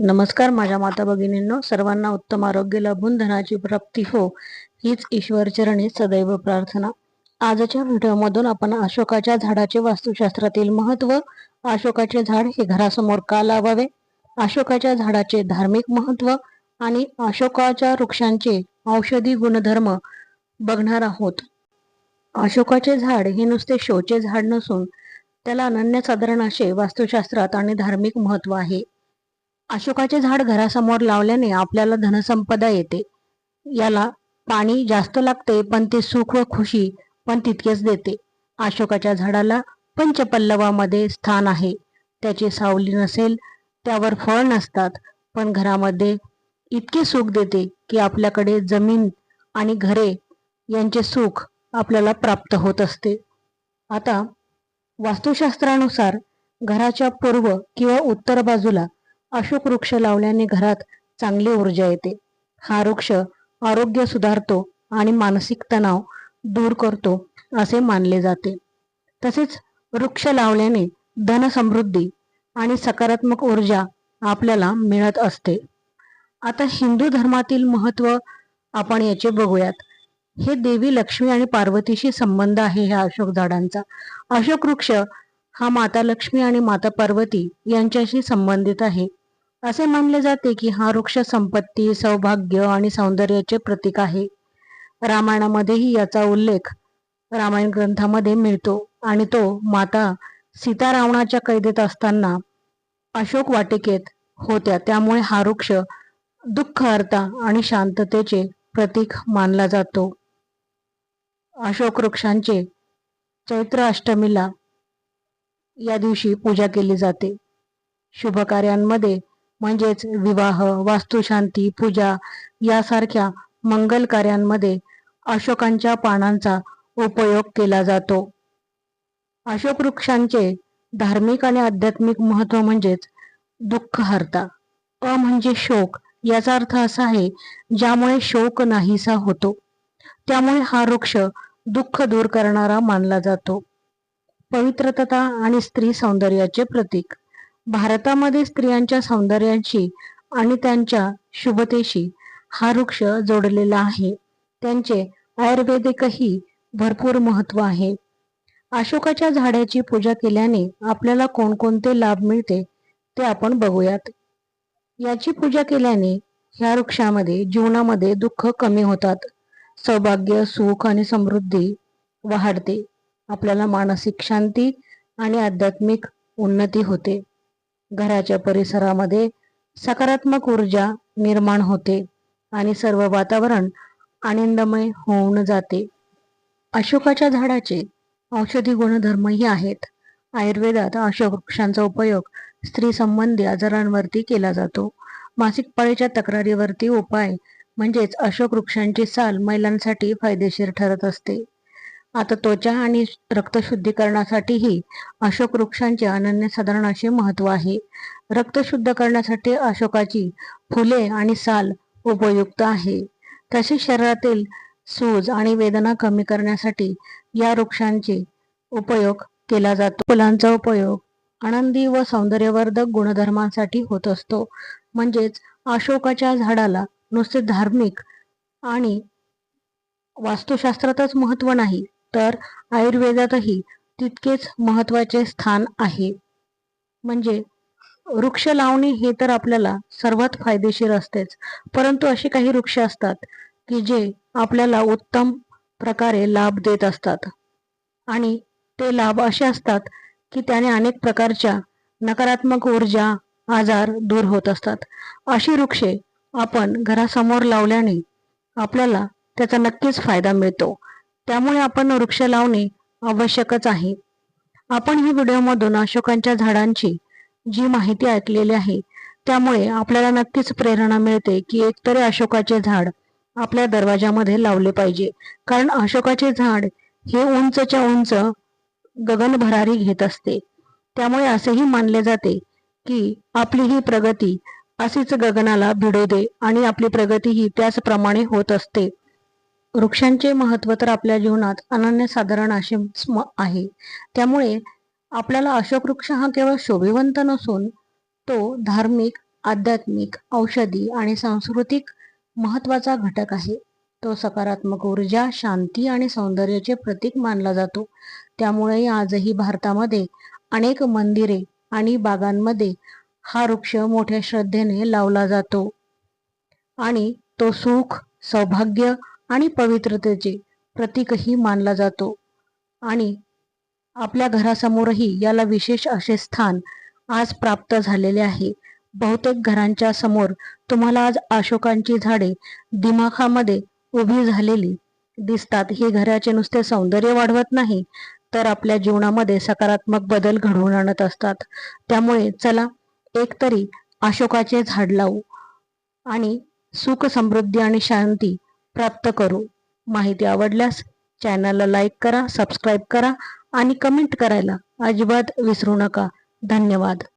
नमस्कार माझ्या माता भगिनींनो सर्वांना उत्तम आरोग्य लाभून धनाची प्राप्ती हो हीच ईश्वर चरणी सदैव प्रार्थना. आजच्या व्हिडिओमधून आपण अशोकाच्या झाडाचे वास्तुशास्त्रातील महत्त्व अशोकाचे झाड हे घरासमोर का लावावे? अशोकाच्या झाडाचे धार्मिक महत्त्व आणि अशोकाच्या वृक्षांचे औषधी गुणधर्म बघणार आहोत. अशोकाचे झाड हे नुसते शोचे झाड नसून त्याला अनन्यसाधारण असे वास्तुशास्त्रात आणि धार्मिक महत्त्व आहे. अशोकाचे झाड घरासमोर लावल्याने आपल्याला धनसंपदा येते. याला पाणी जास्त लागते पण ते सुख व खुशी पण तितकेच देते. अशोकाच्या झाडाला पंचपल्लवामध्ये स्थान आहे. त्याची सावली नसेल त्यावर फळ नसतात पण घरामध्ये इतके सुख देते की आपल्याकडे जमीन आणि घरे यांचे सुख आपल्याला प्राप्त होत असते. आता वास्तुशास्त्रानुसार घराच्या पूर्व किंवा उत्तर बाजूला अशोक वृक्ष लावल्याने घरात चांगली ऊर्जा येते. हा वृक्ष आरोग्य सुधारतो आणि मानसिक तणाव दूर करतो असे मानले जाते. तसेच वृक्ष लावल्याने धन समृद्धी आणि सकारात्मक ऊर्जा आपल्याला मिळत असते. आता हिंदू धर्मातील महत्त्व आपण याचे बघूयात. हे देवी लक्ष्मी आणि पार्वतीशी संबंध आहे ह्या अशोक झाडांचा. अशोक वृक्ष हा माता लक्ष्मी आणि माता पार्वती यांच्याशी संबंधित आहे. असे मानले जाते की हा वृक्ष संपत्ती सौभाग्य आणि सौंदर्याचे प्रतीक आहे. रामायणामध्येही याचा उल्लेख रामायण ग्रंथामध्ये मिळतो आणि तो माता सीता रावणाच्या कैदेत असताना अशोक वाटिकेत होत्या. त्यामुळे हा वृक्ष दुःख अर्था आणि शांततेचे प्रतीक मानला जातो. अशोक वृक्षांचे चैत्र अष्टमीला या दिवशी पूजा केली जाते. शुभ कार्यांमध्ये म्हणजेच विवाह वास्तुशांती पूजा यासारख्या मंगल कार्यांमध्ये अशोकांच्या पानांचा उपयोग केला जातो. अशोक वृक्षांचे धार्मिक आणि आध्यात्मिक महत्त्व म्हणजेच दुःख हरता. अ म्हणजे शोक याचा अर्थ असा आहे ज्यामुळे शोक नाहीसा होतो. त्यामुळे हा वृक्ष दुःख दूर करणारा मानला जातो. पवित्रता आणि स्त्री सौंदर्याचे प्रतीक. भारतामध्ये स्त्रियांच्या सौंदर्याशी आणि त्यांच्या शुभतेशी हा वृक्ष जोडलेला आहे. त्यांचे आयुर्वेदिकही भरपूर महत्त्व आहे. अशोकाच्या झाडाची पूजा केल्याने आपल्याला कोणकोणते लाभ मिळते ते आपण बघूयात. याची पूजा केल्याने ह्या वृक्षामध्ये जीवनामध्ये दुःख कमी होतात. सौभाग्य सुख आणि समृद्धी वाढते. आपल्याला मानसिक शांती आणि आध्यात्मिक उन्नती होते. घराच्या परिसरामध्ये सकारात्मक ऊर्जा निर्माण होते आणि सर्व वातावरण आनंदमय होऊन जाते. अशोकाच्या झाडाचे औषधी गुणधर्मही आहेत. आयुर्वेदात अशोक वृक्षांचा उपयोग स्त्री संबंधी आजारांवरती केला जातो. मासिक पाळीच्या तक्रारीवरती उपाय म्हणजेच अशोक वृक्षांची साल महिलांसाठी फायदेशीर ठरत असते. आता त्वचा आणि रक्तशुद्धीकरणासाठीही अशोक वृक्षांचे अनन्यसाधारण असे महत्त्व आहे. रक्त शुद्ध करण्यासाठी अशोकाची फुले आणि साल उपयुक्त आहे. तसेच शरीरातील सूज आणि वेदना कमी करण्यासाठी या वृक्षांचे उपयोग केला जातो. फुलांचा उपयोग आनंदी व सौंदर्यवर्धक गुणधर्मांसाठी होत असतो. म्हणजेच अशोकाच्या झाडाला नुसते धार्मिक आणि वास्तुशास्त्रातच महत्त्व नाही तर आयुर्वेदातही तितकेच महत्त्वाचे स्थान आहे. म्हणजे वृक्ष लावणे हे तर आपल्याला सर्वात फायदेशीर असतेच. परंतु असे काही वृक्ष असतात की जे आपल्याला उत्तम प्रकारे लाभ देत असतात. आणि ते लाभ असे असतात की त्याने अनेक प्रकारच्या नकारात्मक ऊर्जा आजार दूर होत असतात. अशी वृक्षे आपण घरासमोर लावल्याने आपल्याला त्याचा नक्कीच फायदा मिळतो. त्यामुळे आपण वृक्ष लावणे आवश्यकच आहे. आपण ही व्हिडिओमधून अशोकांच्या झाडांची जी माहिती ऐकलेली आहे त्यामुळे आपल्याला नक्कीच प्रेरणा मिळते की एकतरी अशोकाचे झाड आपल्या दरवाजामध्ये लावले पाहिजे. कारण अशोकाचे झाड हे उंचच्या उंच गगन भरारी घेत असते. त्यामुळे असेही मानले जाते की आपली ही प्रगती अशीच गगनाला भिडू दे आणि आपली प्रगती ही त्याचप्रमाणे होत असते. वृक्षांचे महत्त्व तर आपल्या जीवनात अनन्यसाधारण असे आहे. त्यामुळे आपल्याला अशोक वृक्ष हा केवळ शोभिवंत नसून तो धार्मिक आध्यात्मिक औषधी आणि सांस्कृतिक महत्त्वाचा घटक आहे. तो सकारात्मक ऊर्जा शांती आणि सौंदर्याचे प्रतीक मानला जातो. त्यामुळे आजही भारतामध्ये अनेक मंदिरे आणि बागांमध्ये हा वृक्ष मोठ्या श्रद्धेने लावला जातो. आणि तो सुख सौभाग्य आणि पवित्रतेचे प्रतीकही मानला जातो. आणि आपल्या घरासमोरही याला विशेष असे स्थान आज प्राप्त झालेले आहे. बहुतेक घरांच्या समोर तुम्हाला आज अशोकांची झाडे दिमाखामध्ये उभी झालेली दिसतात. हे घराचे नुसते सौंदर्य वाढवत नाही तर आपल्या जीवनामध्ये सकारात्मक बदल घडवून आणत असतात. त्यामुळे चला एकतरी अशोकाचे झाड लावू. आणि सुख समृद्धी आणि शांती प्राप्त करू. माहिती आवडल्यास चॅनलला लाईक करा सबस्क्राईब करा आणि कमेंट करायला अजिबात विसरू नका. धन्यवाद.